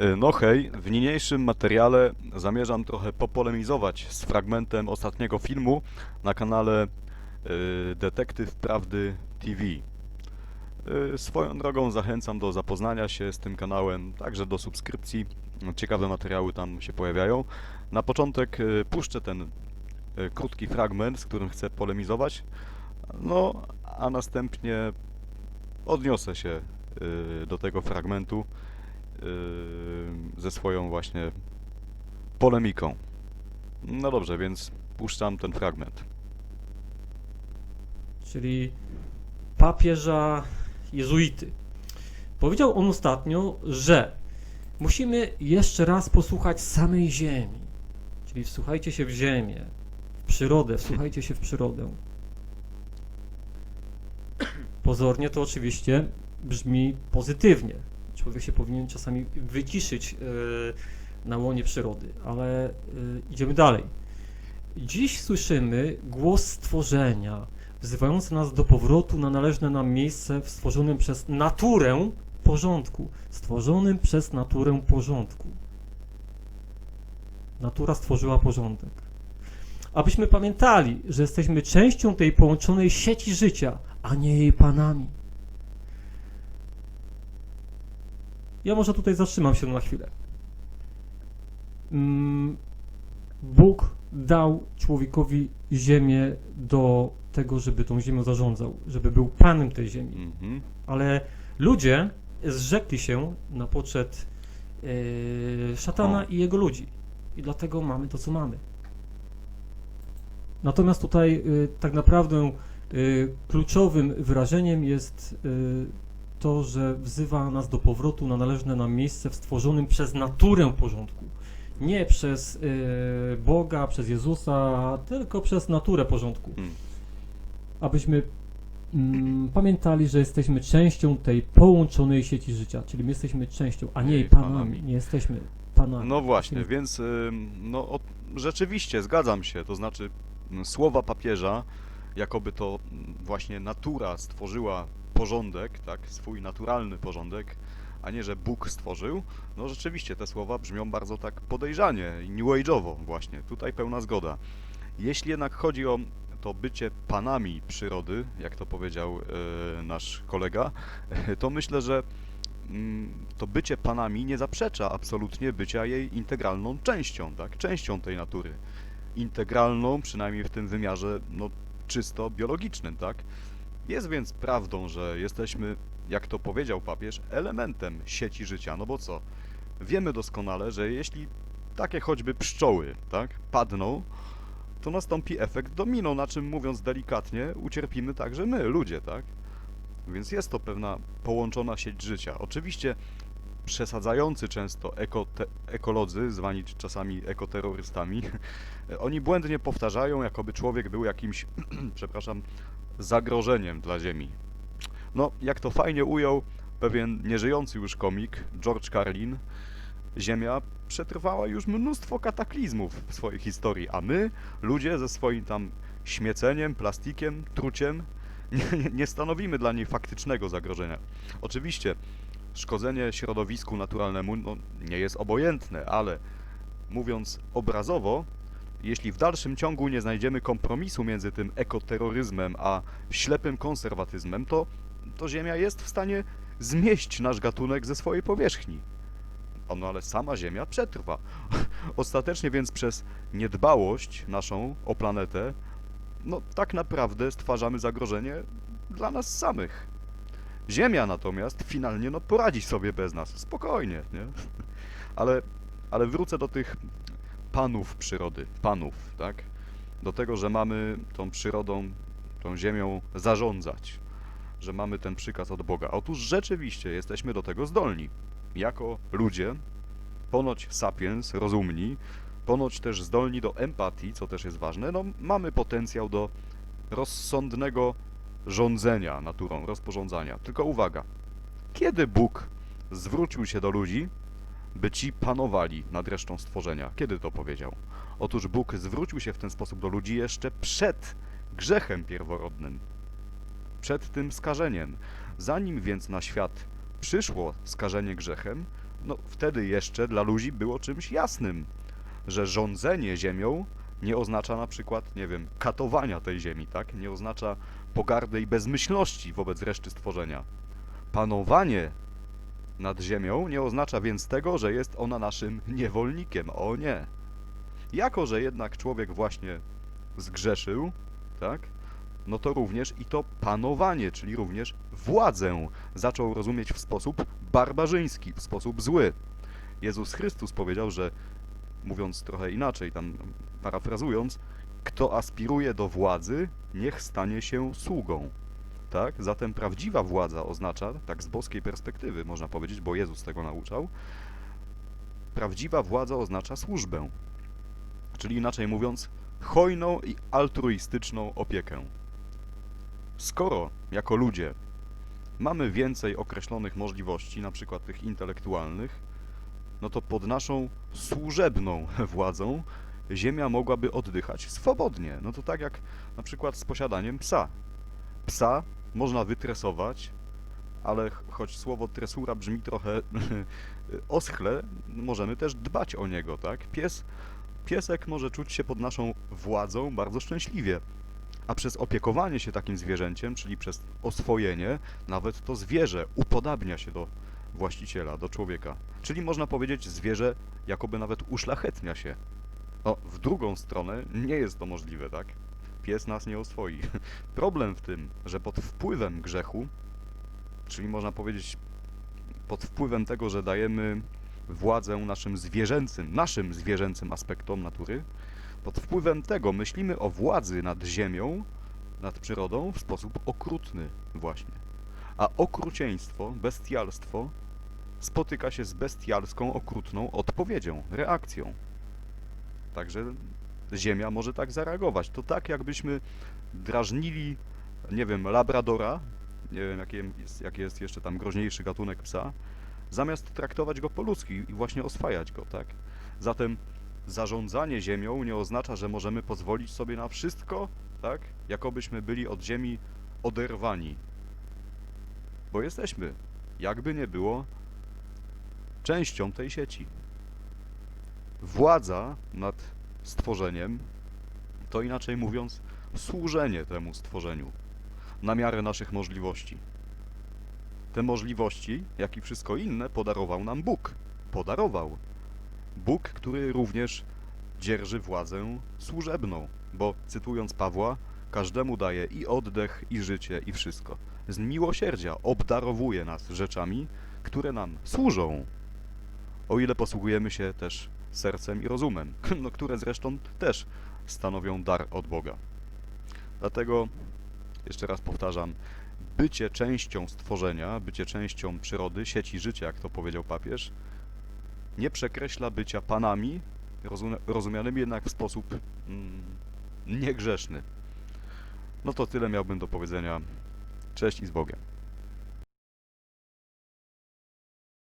E, No hej, w niniejszym materiale zamierzam trochę popolemizować z fragmentem ostatniego filmu na kanale e, Detektyw Prawdy TV. E, Swoją drogą zachęcam do zapoznania się z tym kanałem, także do subskrypcji. Ciekawe materiały tam się pojawiają. Na początek puszczę ten krótki fragment, z którym chcę polemizować. No, a następnie odniosę się do tego fragmentu ze swoją właśnie polemiką. No dobrze, więc puszczam ten fragment. czyli papieża jezuity. Powiedział on ostatnio, że musimy jeszcze raz posłuchać samej ziemi. Czyli wsłuchajcie się w ziemię, w przyrodę, wsłuchajcie się w przyrodę. Pozornie to oczywiście brzmi pozytywnie. Człowiek się powinien czasami wyciszyć e, na łonie przyrody, ale e, idziemy dalej. Dziś słyszymy głos stworzenia, wzywający nas do powrotu na należne nam miejsce w stworzonym przez naturę porządku. Stworzonym przez naturę porządku. Natura stworzyła porządek. Abyśmy pamiętali, że jesteśmy częścią tej połączonej sieci życia, a nie jej panami. Ja może tutaj zatrzymam się na chwilę. Mm, Bóg dał człowiekowi ziemię do tego, żeby tą ziemią zarządzał, żeby był panem tej ziemi. Mhm. Ale ludzie zrzekli się na poczet e, szatana O. i jego ludzi. I dlatego mamy to, co mamy. Natomiast tutaj y, tak naprawdę y, kluczowym wyrażeniem jest to, że wzywa nas do powrotu na należne nam miejsce w stworzonym przez naturę porządku. Nie przez y, Boga, przez Jezusa, tylko przez naturę porządku. Mm. Abyśmy mm, pamiętali, że jesteśmy częścią tej połączonej sieci życia, czyli my jesteśmy częścią, a nie jej panami. panami. Nie jesteśmy panami. No właśnie, więc ym, no o, rzeczywiście zgadzam się, to znaczy słowa papieża, jakoby to właśnie natura stworzyła porządek, tak, swój naturalny porządek, a nie, że Bóg stworzył, no rzeczywiście te słowa brzmią bardzo tak podejrzanie new age'owo właśnie, tutaj pełna zgoda. Jeśli jednak chodzi o to bycie panami przyrody, jak to powiedział e, nasz kolega, to myślę, że mm, to bycie panami nie zaprzecza absolutnie bycia jej integralną częścią, tak? Częścią tej natury. Integralną, przynajmniej w tym wymiarze, no, czysto biologicznym, tak? Jest więc prawdą, że jesteśmy, jak to powiedział papież, elementem sieci życia, no bo co? Wiemy doskonale, że jeśli takie choćby pszczoły, tak, padną, to nastąpi efekt domino, na czym mówiąc delikatnie, ucierpimy także my, ludzie, tak? Więc jest to pewna połączona sieć życia. Oczywiście przesadzający często ekolodzy, zwani czasami ekoterrorystami, oni błędnie powtarzają, jakoby człowiek był jakimś, przepraszam, zagrożeniem dla Ziemi. No, jak to fajnie ujął pewien nieżyjący już komik, George Carlin, Ziemia przetrwała już mnóstwo kataklizmów w swojej historii, a my, ludzie ze swoim tam śmieceniem, plastikiem, truciem, nie, nie, stanowimy dla niej faktycznego zagrożenia. Oczywiście szkodzenie środowisku naturalnemu no, nie jest obojętne, ale mówiąc obrazowo, jeśli w dalszym ciągu nie znajdziemy kompromisu między tym ekoterroryzmem a ślepym konserwatyzmem, to, to Ziemia jest w stanie zmieść nasz gatunek ze swojej powierzchni. O, No ale sama Ziemia przetrwa. Ostatecznie więc przez niedbałość naszą o planetę, no tak naprawdę stwarzamy zagrożenie dla nas samych. Ziemia natomiast finalnie no poradzi sobie bez nas, spokojnie, nie? Ale, ale wrócę do tych panów przyrody, panów, tak? Do tego, że mamy tą przyrodą, tą ziemią zarządzać, że mamy ten przykaz od Boga. Otóż rzeczywiście jesteśmy do tego zdolni. Jako ludzie, ponoć sapiens, rozumni, ponoć też zdolni do empatii, co też jest ważne, no mamy potencjał do rozsądnego rządzenia naturą, rozporządzania. Tylko uwaga, kiedy Bóg zwrócił się do ludzi, by ci panowali nad resztą stworzenia? Kiedy to powiedział? Otóż Bóg zwrócił się w ten sposób do ludzi jeszcze przed grzechem pierworodnym, przed tym skażeniem. Zanim więc na świat przyszło skażenie grzechem, no wtedy jeszcze dla ludzi było czymś jasnym, że rządzenie ziemią nie oznacza na przykład, nie wiem, katowania tej ziemi, tak? Nie oznacza pogardy i bezmyślności wobec reszty stworzenia. Panowanie nad ziemią nie oznacza więc tego, że jest ona naszym niewolnikiem. O nie. Jako, że jednak człowiek właśnie zgrzeszył, tak? No to również i to panowanie, czyli również władzę zaczął rozumieć w sposób barbarzyński, w sposób zły. Jezus Chrystus powiedział, że mówiąc trochę inaczej, tam parafrazując, kto aspiruje do władzy, niech stanie się sługą. Tak? Zatem prawdziwa władza oznacza, tak z boskiej perspektywy można powiedzieć, bo Jezus tego nauczał, prawdziwa władza oznacza służbę. Czyli inaczej mówiąc, hojną i altruistyczną opiekę. Skoro jako ludzie mamy więcej określonych możliwości, na przykład tych intelektualnych, no to pod naszą służebną władzą Ziemia mogłaby oddychać swobodnie. No to tak jak na przykład z posiadaniem psa. Psa można wytresować, ale ch- choć słowo tresura brzmi trochę oschle, możemy też dbać o niego, tak? Pies, piesek może czuć się pod naszą władzą bardzo szczęśliwie. A przez opiekowanie się takim zwierzęciem, czyli przez oswojenie, nawet to zwierzę upodabnia się do właściciela, do człowieka. Czyli można powiedzieć, zwierzę jakoby nawet uszlachetnia się. No, w drugą stronę nie jest to możliwe, tak? Pies nas nie oswoi. Problem w tym, że pod wpływem grzechu, czyli można powiedzieć pod wpływem tego, że dajemy władzę naszym zwierzęcym, naszym zwierzęcym aspektom natury, pod wpływem tego myślimy o władzy nad ziemią, nad przyrodą w sposób okrutny właśnie. A okrucieństwo, bestialstwo spotyka się z bestialską, okrutną odpowiedzią, reakcją. Także Ziemia może tak zareagować. To tak, jakbyśmy drażnili, nie wiem, labradora, nie wiem, jaki jest, jaki jest jeszcze tam groźniejszy gatunek psa, zamiast traktować go po ludzku i właśnie oswajać go, tak? Zatem zarządzanie Ziemią nie oznacza, że możemy pozwolić sobie na wszystko, tak? Jakobyśmy byli od Ziemi oderwani. Bo jesteśmy, jakby nie było, częścią tej sieci. Władza nad stworzeniem to inaczej mówiąc służenie temu stworzeniu na miarę naszych możliwości. Te możliwości, jak i wszystko inne, podarował nam Bóg. Podarował. Bóg, który również dzierży władzę służebną, bo cytując Pawła, każdemu daje i oddech, i życie, i wszystko. Z miłosierdzia obdarowuje nas rzeczami, które nam służą, o ile posługujemy się też sercem i rozumem, no, które zresztą też stanowią dar od Boga. Dlatego, jeszcze raz powtarzam, bycie częścią stworzenia, bycie częścią przyrody, sieci życia, jak to powiedział papież, nie przekreśla bycia panami, rozumia- rozumianymi jednak w sposób mm, niegrzeszny. No to tyle miałbym do powiedzenia. Cześć i z Bogiem.